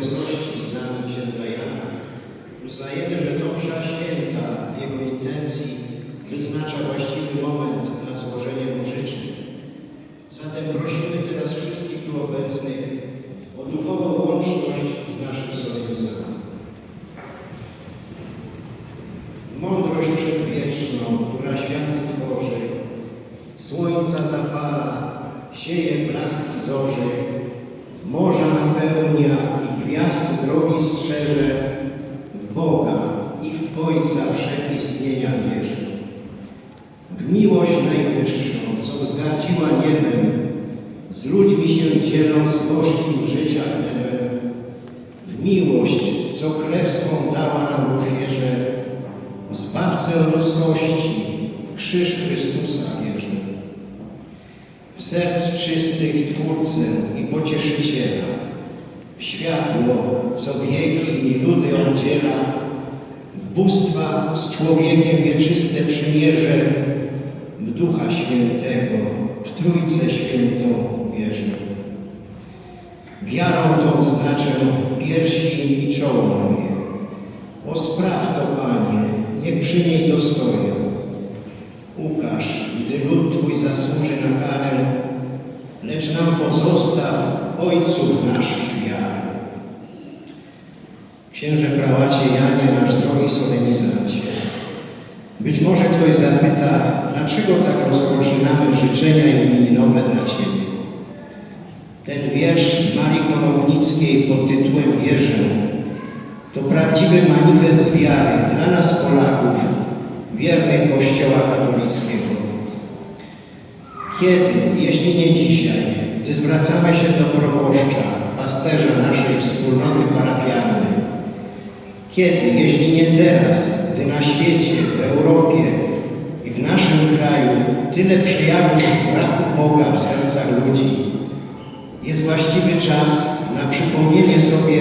obecności z nami księdza Jana uznajemy, że to msza święta w jego intencji wyznacza właściwy moment na złożenie mu życzeń. Zatem prosimy teraz wszystkich tu obecnych o duchową łączność z naszym solenizmem. Mądrość przedwieczną, która światy tworzy, słońca zapala, sieje blaski zorzy, morza napełnia gwiazd drogi strzeże, w Boga i w Ojca wszechistnienia wierzę. W miłość najwyższą, co wzgardziła niebem, z ludźmi się dzieląc gorzkim życia chlebem, w miłość, co krew swą dała nam ofierze, Zbawcę ludzkości, w krzyż Chrystusa wierzę. W serc czystych Twórcę i Pocieszyciela, światło, co wieki i ludy oddziela, bóstwa z człowiekiem wieczyste przymierze, w Ducha Świętego, w Trójcę Świętą wierzę. Wiarą tą znaczę piersi i czoło moje. O spraw to, Panie, niech przy niej dostoję. Ukaż, gdy lud Twój zasłuży na karę, lecz nam pozostaw Ojców naszych wiarę. Księże prałacie Janie, nasz drogi solenizancie, być może ktoś zapyta, dlaczego tak rozpoczynamy życzenia imieninowe dla Ciebie. Ten wiersz Marii Konopnickiej pod tytułem Wierzę to prawdziwy manifest wiary dla nas Polaków, wiernych Kościoła katolickiego. Kiedy, jeśli nie dzisiaj, gdy zwracamy się do proboszcza, pasterza naszej wspólnoty parafialnej, kiedy, jeśli nie teraz, gdy na świecie, w Europie i w naszym kraju tyle przejawów braku Boga w sercach ludzi, jest właściwy czas na przypomnienie sobie,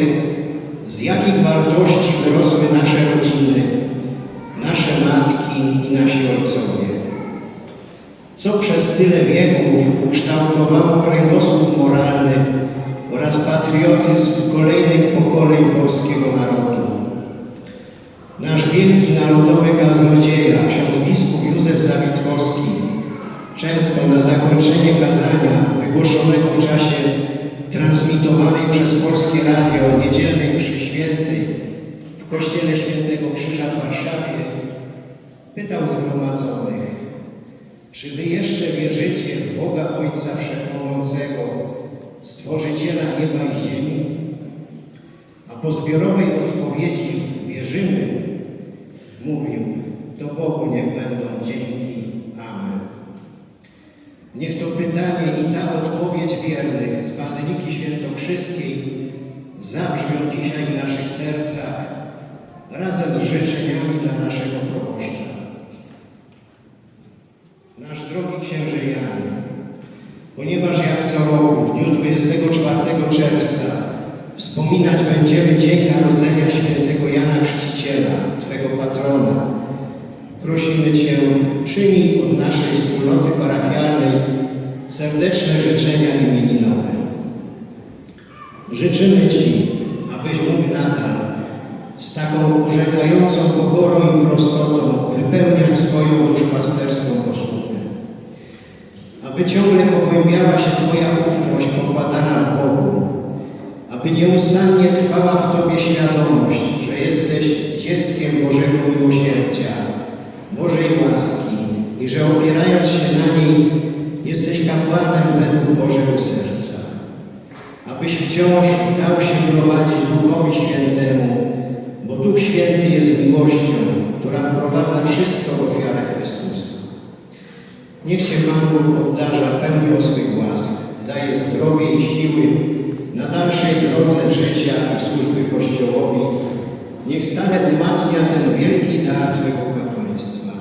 z jakich wartości wyrosły nasze rodziny, Co przez tyle wieków ukształtowało kręgosłup moralny oraz patriotyzm kolejnych pokoleń polskiego narodu. Nasz wielki narodowy kaznodzieja, ksiądz biskup Józef Zawitkowski, często na zakończenie kazania wygłoszonego w czasie transmitowanej przez Polskie Radio niedzielnej mszy świętej w Kościele Świętego Krzyża w Warszawie, pytał zgromadzonych, czy wy jeszcze wierzycie w Boga Ojca Wszechmogącego, Stworzyciela nieba i ziemi? A po zbiorowej odpowiedzi wierzymy, mówił, to Bogu niech będą dzięki. Amen. Niech to pytanie i ta odpowiedź wiernych z Bazyliki Świętokrzyskiej zabrzmią dzisiaj w naszych sercach razem z życzeniami dla naszego proboszcza. Drogi księże Janie, ponieważ jak co roku w dniu 24 czerwca wspominać będziemy Dzień Narodzenia Świętego Jana Chrzciciela, Twego patrona, prosimy Cię, przyjmij od naszej wspólnoty parafialnej serdeczne życzenia imieninowe. Życzymy Ci, abyś mógł nadal z taką urzekającą pokorą i prostotą wypełniać swoją duszpasterską posługę. Aby ciągle pogłębiała się Twoja ufność pokładana Bogu, aby nieustannie trwała w Tobie świadomość, że jesteś dzieckiem Bożego miłosierdzia, Bożej łaski i że opierając się na niej jesteś kapłanem według Bożego serca. Abyś wciąż dał się prowadzić Duchowi Świętemu, bo Duch Święty jest miłością, która wprowadza wszystko w. Niech Cię Pan Bóg obdarza pełnią swych łask, daje zdrowie i siły na dalszej drodze życia i służby Kościołowi. Niech stale umacnia ten wielki dar Twego kapłaństwa.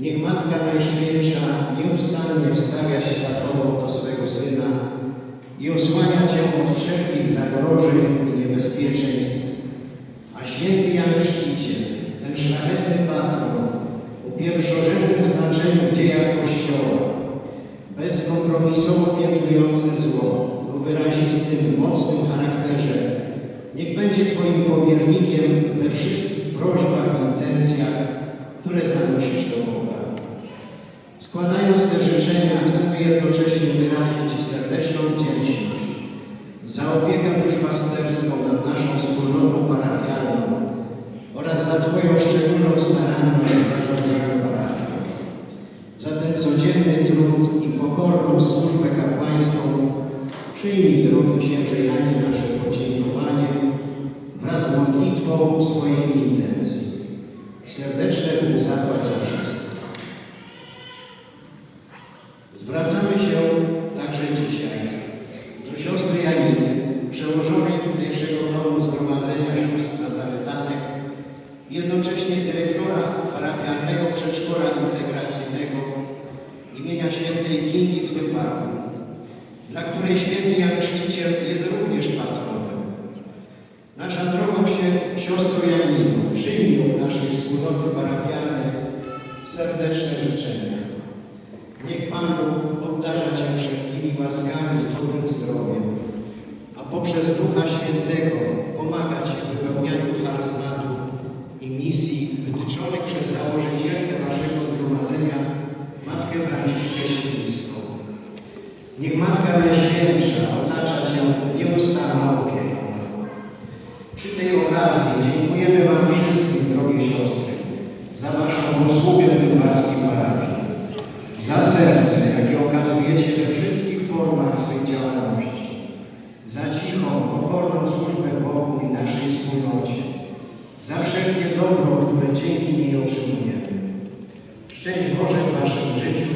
Niech Matka Najświętsza nieustannie wstawia się za Tobą do swego Syna i osłania Cię od wszelkich zagrożeń i niebezpieczeństw. A święty Jan Chrzciciel, ten szlachetny patron, pierwszorzędnym znaczeniu w dziejach Kościoła, bezkompromisowo piętnujący zło, o wyrazistym, mocnym charakterze, będzie Twoim powiernikiem we wszystkich prośbach i intencjach, które zanosisz do Boga. Składając te życzenia, chcemy jednocześnie wyrazić Ci serdeczną wdzięczność za opiekę duszpasterską nad naszą wspólnotą parafialną oraz za Twoją szczególną staranność w zarządzaniu parafią. Za ten codzienny trud i pokorną służbę kapłańską przyjmij, drogi księże Janie, nasze podziękowanie wraz z modlitwą swojej intencji. Serdeczne zapłać za wszystko. Zwracamy się także dzisiaj do siostry Janiny, przełożonej tutejszego domu zgromadzenia parafialnej serdeczne życzenia. Niech Pan Bóg obdarza Cię wszelkimi łaskami i dobrym zdrowiem, a poprzez Ducha Świętego pomaga w wypełnianiu charyzmatu i misji wytyczonych przez założycielkę Waszego zgromadzenia, Matkę Franciszkę Siedliską. Niech Matka Najświętsza otacza Cię nieustanną opieką. Przy tej okazji dziękujemy Wam wszystkim, drogie siostry, za Waszą usługę w tym parskim parafii za serce, jakie okazujecie we wszystkich formach swej działalności, za cichą, pokorną służbę Bogu i naszej wspólnocie, za wszelkie dobro, które dzięki niej otrzymujemy. Szczęść Boże w Waszym życiu